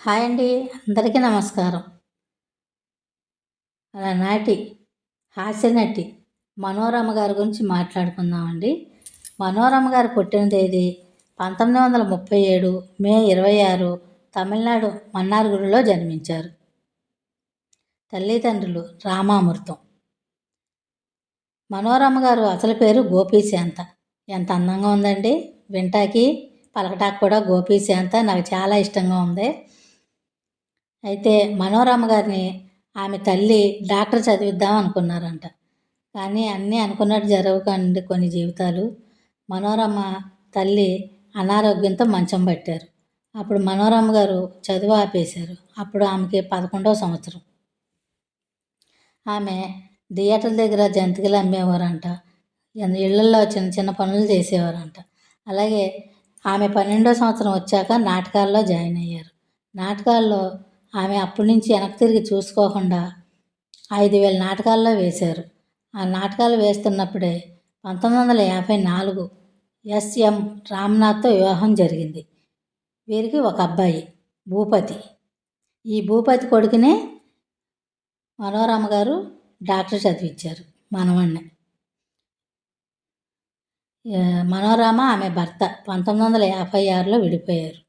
Hi అండి అందరికీ నమస్కారం. నాటి హాస్యనటి మనోరమ గారి గురించి మాట్లాడుకుందామండి. మనోరమ గారు పుట్టిన తేదీ పంతొమ్మిది వందల ముప్పై ఏడు మే ఇరవై ఆరు తమిళనాడు మన్నార్గుడిలో జన్మించారు. తల్లిదండ్రులు రామామృతం మనోరమ గారు అసలు పేరు గోపీశాంత ఎంత అందంగా ఉందండి. వింటాకి పలకటాకు కూడా గోపీశాంత నాకు చాలా ఇష్టంగా ఉంది. అయితే మనోరమ గారిని ఆమె తల్లి డాక్టర్ చదివిద్దాం అనుకున్నారంట. కానీ అన్నీ అనుకున్నట్టు జరగకండి కొన్ని జీవితాలు. మనోరమ తల్లి అనారోగ్యంతో మంచం పట్టారు. అప్పుడు మనోరమ గారు చదువు ఆపేశారు. అప్పుడు ఆమెకి పదకొండవ సంవత్సరం. ఆమె థియేటర్ దగ్గర జంతికలు అమ్మేవారంట. ఇళ్ళల్లో చిన్న చిన్న పనులు చేసేవారంట. అలాగే ఆమె పన్నెండో సంవత్సరం వచ్చాక నాటకాల్లో జాయిన్ అయ్యారు. నాటకాల్లో ఆమె అప్పటి నుంచి వెనక్కి తిరిగి చూసుకోకుండా ఐదు వేల నాటకాల్లో వేశారు. ఆ నాటకాలు వేస్తున్నప్పుడే పంతొమ్మిది వందల యాభై నాలుగు ఎస్ఎం రామ్నాథ్తో వివాహం జరిగింది. వీరికి ఒక అబ్బాయి భూపతి. ఈ భూపతి కొడుకునే మనోరమ గారు డాక్టర్ చదివించారు మనవణ్ణి. మనోరమ ఆమె భర్త పంతొమ్మిది వందల యాభై ఆరులో విడిపోయారు.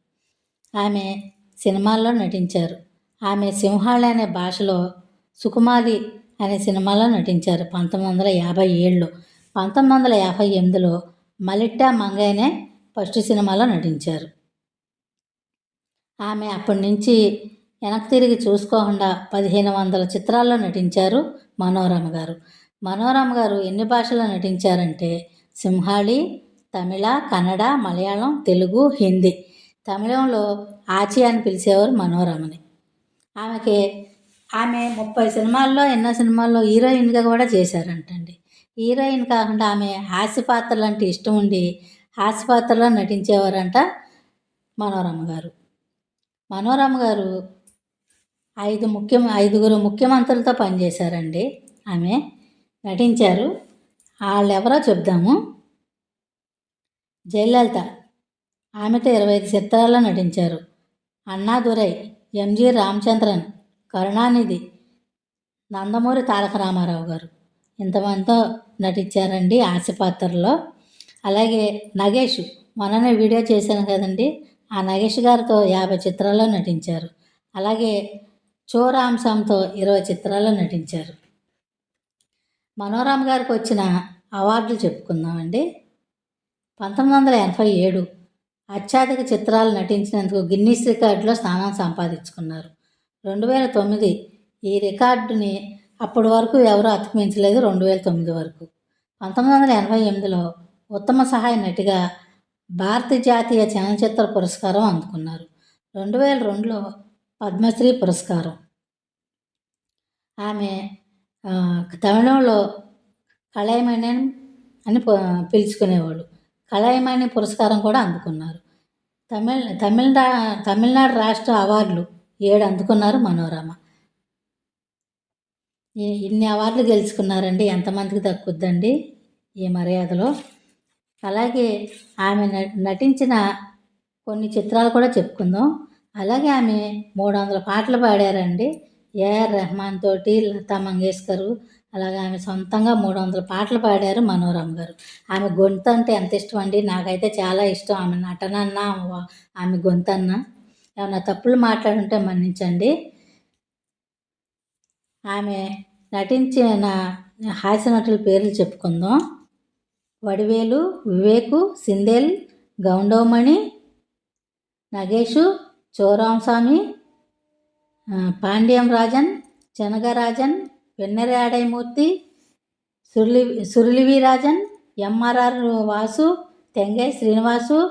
ఆమె సినిమాల్లో నటించారు. ఆమె సింహాళి అనే భాషలో సుకుమారి అనే సినిమాలో నటించారు. పంతొమ్మిది వందల యాభై ఏడులో. పంతొమ్మిది వందల యాభై ఎనిమిదిలో మలిట్టా మంగైనే ఫస్ట్ సినిమాలో నటించారు. ఆమె అప్పటి నుంచి వెనక్కి తిరిగి చూసుకోకుండా పదిహేను వందల చిత్రాల్లో నటించారు మనోరమ గారు. మనోరమ గారు ఎన్ని భాషల్లో నటించారంటే సింహాళి తమిళ కన్నడ మలయాళం తెలుగు హిందీ. తమిళంలో ఆచి అని పిలిచేవారు మనోరమని. ఆమెకి ఆమె ముప్పై సినిమాల్లో ఎన్నో సినిమాల్లో హీరోయిన్గా కూడా చేశారంటండి. హీరోయిన్ కాకుండా ఆమె హాస్య పాత్రలు అంటే ఇష్టం ఉండి హాస్య పాత్రలో నటించేవారంట మనోరమ గారు. మనోరమ గారు ఐదు ముఖ్యం ఐదుగురు ముఖ్యమంత్రులతో పనిచేశారండి. ఆమె నటించారు. వాళ్ళు ఎవరో చెప్దాము. జయలలిత ఆమెతో ఇరవై ఐదు చిత్రాల్లో నటించారు. అన్నాదురై ఎంజి రామచంద్రన్ కరుణానిధి నందమూరి తారక రామారావు గారు. ఇంతమందితో నటించారండి ఆశపాత్రలో అలాగే నగేష్ మొన్ననే వీడియో చేశాను కదండి ఆ నగేష్ గారితో యాభై చిత్రాల్లో నటించారు. అలాగే చోరాంశంతో ఇరవై చిత్రాల్లో నటించారు. మనోరామ్ గారికి వచ్చిన అవార్డులు చెప్పుకుందామండి. పంతొమ్మిది వందల ఎనభై ఏడు అత్యాధిక చిత్రాలు నటించినందుకు గిన్నీస్ రికార్డులో స్థానం సంపాదించుకున్నారు. రెండు వేల తొమ్మిది ఈ రికార్డుని అప్పటి వరకు ఎవరూ అతికించలేదు రెండు వేల తొమ్మిది వరకు. పంతొమ్మిది వందల ఎనభై ఎనిమిదిలో ఉత్తమ సహాయ నటిగా భారత జాతీయ చలనచిత్ర పురస్కారం అందుకున్నారు. రెండు వేల రెండులో పద్మశ్రీ పురస్కారం. ఆమె తమిళంలో కళాయిమణి అని పిలుచుకునేవాళ్ళు. కళాయిమణి పురస్కారం కూడా అందుకున్నారు. తమిళ తమిళనా తమిళనాడు రాష్ట్ర అవార్డులు ఏడు అందుకున్నారు మనోరమ. ఇన్ని అవార్డులు గెలుచుకున్నారండి ఎంతమందికి దక్కుద్దండి ఈ మర్యాదలో? అలాగే ఆమె నటించిన కొన్ని చిత్రాలు కూడా చెప్పుకుందాం. అలాగే ఆమె మూడు వందల పాటలు పాడారండి. ఏఆర్ రెహమాన్ తోటి లతా మంగేష్కర్ అలాగే ఆమె సొంతంగా మూడు వందల పాటలు పాడారు మనోరమ గారు. ఆమె గొంతు అంటే ఎంత ఇష్టం అండి నాకైతే చాలా ఇష్టం. ఆమె నటన అన్న ఆమె గొంతు అన్న ఏమైనా తప్పులు మాట్లాడుంటే మన్నించండి. ఆమె నటించిన హాస్య నటుల పేర్లు చెప్పుకుందాం. Vadivelu Vivek సిందేల్ Goundamani Nagesh చోరాంస్వామి Panyam Rajan చెనగరాజన్ వెన్నరాడైమూర్తి సురళి Suruli సురులివిరాజన్ MRR Vasu Thengai Srinivasu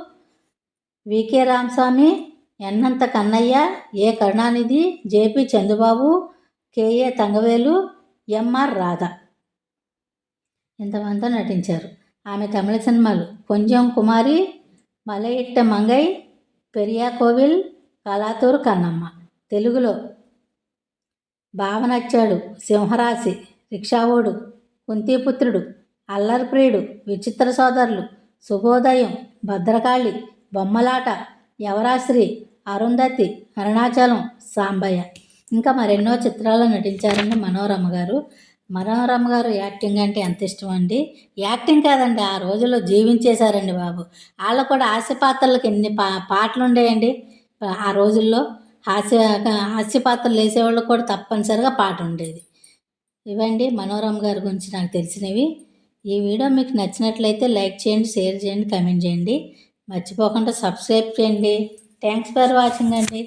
VK Ramaswamy ఎన్నంత Kannaiah A Karunanidhi JP Chandrababu KA Thangavelu MR Radha. ఇంతమంతా నటించారు. ఆమె తమిళ సినిమాలు కొంచెం కుమారి మలయిట్ట మంగై పెరియా కోవిల్ కలాతూరు కన్నమ్మ. తెలుగులో భావనచ్చాడు సింహరాశి రిక్షావోడు కుంతీపుత్రుడు అల్లరిప్రియుడు విచిత్ర సోదరులు శుభోదయం భద్రకాళి బొమ్మలాట యవరాశ్రీ అరుంధతి అరుణాచలం సాంబయ్య. ఇంకా మరెన్నో చిత్రాల్లో నటించారండి మనోరమ గారు. మనోరమ గారు యాక్టింగ్ అంటే ఎంత ఇష్టం అండి? యాక్టింగ్ కాదండి ఆ రోజుల్లో జీవించేశారండి బాబు. వాళ్ళు కూడా ఆశ పాత్రలకు ఎన్ని పా పాటలు ఉండేయండి ఆ రోజుల్లో. హాస్య హాస్య పాత్రలు కూడా తప్పనిసరిగా పాట ఉండేది. ఇవండి మనోరమ్ గారి గురించి నాకు తెలిసినవి. ఈ వీడియో మీకు నచ్చినట్లయితే లైక్ చేయండి షేర్ చేయండి కమెంట్ చేయండి. మర్చిపోకుండా సబ్స్క్రైబ్ చేయండి. థ్యాంక్స్ ఫర్ వాచింగ్ అండి.